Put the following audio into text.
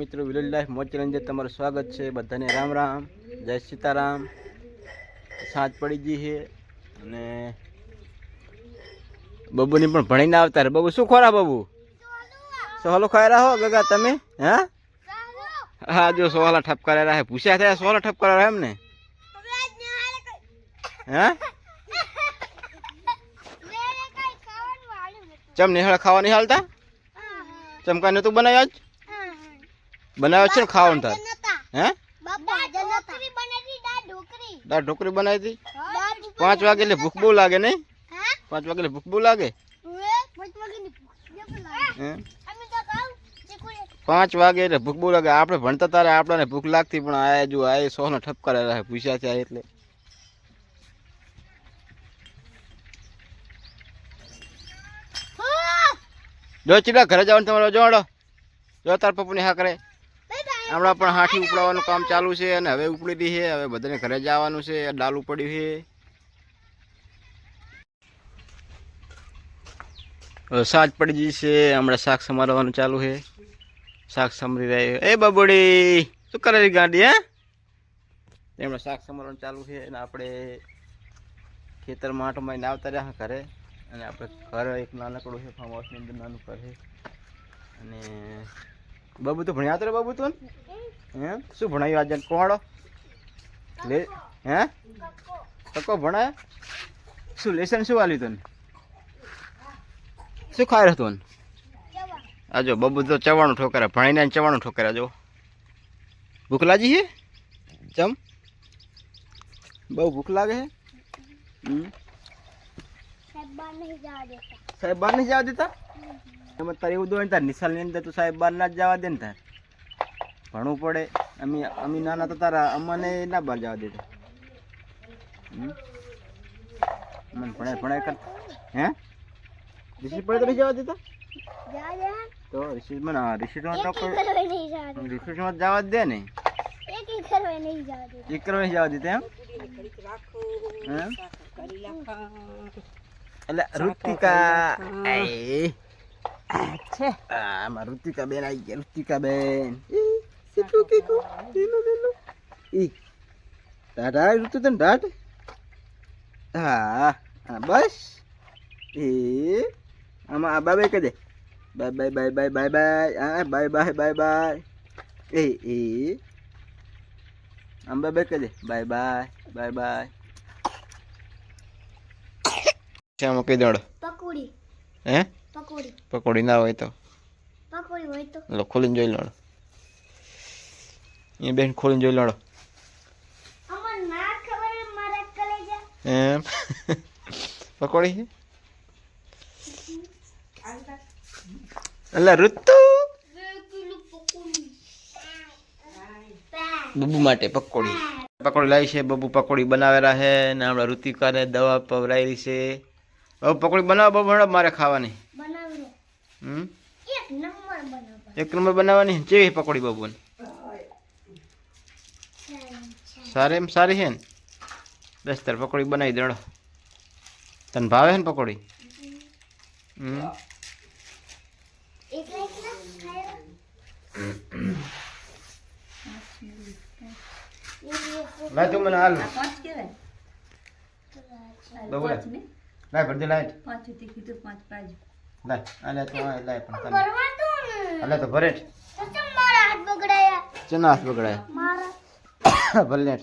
મિત્રો village life મોચ અંદર તમારું સ્વાગત છે. બધાને રામ રામ. જય સીતારામ. સાંજ પડી ગઈ છે અને બબુની પણ ભણીને આવતા રે બબુ, શું ખોરા બબુ? સોહલો ખાઈ રહ્યા હો, ગગા, તમે? હા? હા, જો સોહલા ઠપ કરે રહ્યા પૂછ્યા થયા, સોહલા ઠપ કરે રહ્યા એમ ને હા? ચમ નિહાળ ખાવા નહીં હાલતા? ચમકાને તું બનાવ્યો જ બનાવ્યો છે ને ખાવાનું તાર? હે? દાળ ઢોકરી બનાવી હતી? પાંચ વાગે એટલે ભૂખ બહુ લાગે નહીં? પાંચ વાગે એટલે ભૂખ બહુ લાગે? હે? પાંચ વાગે એટલે ભૂખ બહુ લાગે. આપણે ભણતા તારે આપણને ભૂખ લાગતી પણ આ જો આ સો ને કરે રહે પૂછ્યા છે એટલે. જો ચીડા ઘરે જવાનું તમારો જોડો જો તાર પપ્પુની હા કરે. હમણાં પણ હાથી ઉપડાવવાનું કામ ચાલુ છે અને હવે ઉપડી દી છે. હવે બધાને ઘરે જવાનું છે. ડાલું પડ્યું છે. સાંજ પડી ગઈ છે. હમણાં શાક સમારવાનું ચાલુ છે. શાક સમરી રહ્યું. એ બબડી, શું કરે ગાડી, હે? એમણે શાક સમારવાનું ચાલુ છે અને આપણે ખેતરમાં આટો મારીને આવતા રહ્યા ઘરે. અને આપણે ઘર એક નાનકડું છે ફાર્મ હાઉસની અંદર નાનું ઘર છે. અને બાબુ તો ભણ્યા તો બાબુ તું હે? શું ભણાયું આજે? કોણ લે હે? તકો ભણાય શું લેસન શું આલ્યું તને? શું ખાઈ રહ્યો તું આજો બબુ બાબુ તો ચવાણું ઠોકરે ભણીને ચવાણું ઠોકરે જો ભૂખ લાગી છે ચમ? બહુ ભૂખ લાગે છે સાહેબ બહાર નહીં જવા દેતા? એમાં તારે એવું ને તાર નિશાલની અંદર તું સાહેબ બહાર ના જ જવા દે ને તાર. ભણવું પડે. અમે અમે નાના તો તારા અમને ના બહાર જવા દેતા. હમ? મને ભણાય ભણાય કર. હે? રિસીટ પડે તો નહીં જવા દેતા? તો રિસીટ મને રિસીટમાં તો રિસીટમાં જવા જ દે ને. એક કરવા નહીં જવા દેતા. એમ? હે? એટલે ઋતિકા એ આમાં ઋતિકા બેન આવી ગયા ઋતિકા બેન કેટલું કીધું લીલું લીલું ઈ ટાટ આ ઋતુ તને ટાટ હા હા બસ. એ આમાં આ બાય કહી દે. Bye bye bye bye bye bye. હા બાય બાય બાય બાય. એ એ. આમ બાય કહી દે bye bye bye bye. Shyam કહી દોડ પકોડી. હે? પકોડી. પકોડી ના હોય તો. પકોડી હોય તો. લો ખોલીને જોઈ લડો એ બેન ખોલીને જોઈ લડો અમર ના ખબર મારા કલેજા એમ? પકોડી? અલા ઋતુ? બબુ માટે પકોડી. પકોડી લાવી છે બબુ પકોડી બનાવેલા છે ને હમણાં ઋતિકાને દવા પવરાયેલી છે. બબુ પકોડી બનાવો બબુ મારે ખાવાની. હમ? એક નંબર બનાવવાની. જેવી પકોડી બબુને? સારી એમ સારી છે ને? બસ તાર પકોડી બનાવી દેડો. તને ભાવે છે ને પકોડી? હમ? લાય તું મને હાલ. લાય. લાય પાંચ લાય લાય. આ લે તું આ લાય પણ તને હાલે તો ભરે તો મારા હાથ બગડાયા? ચના હાથ બગડાય? મારા. ભલે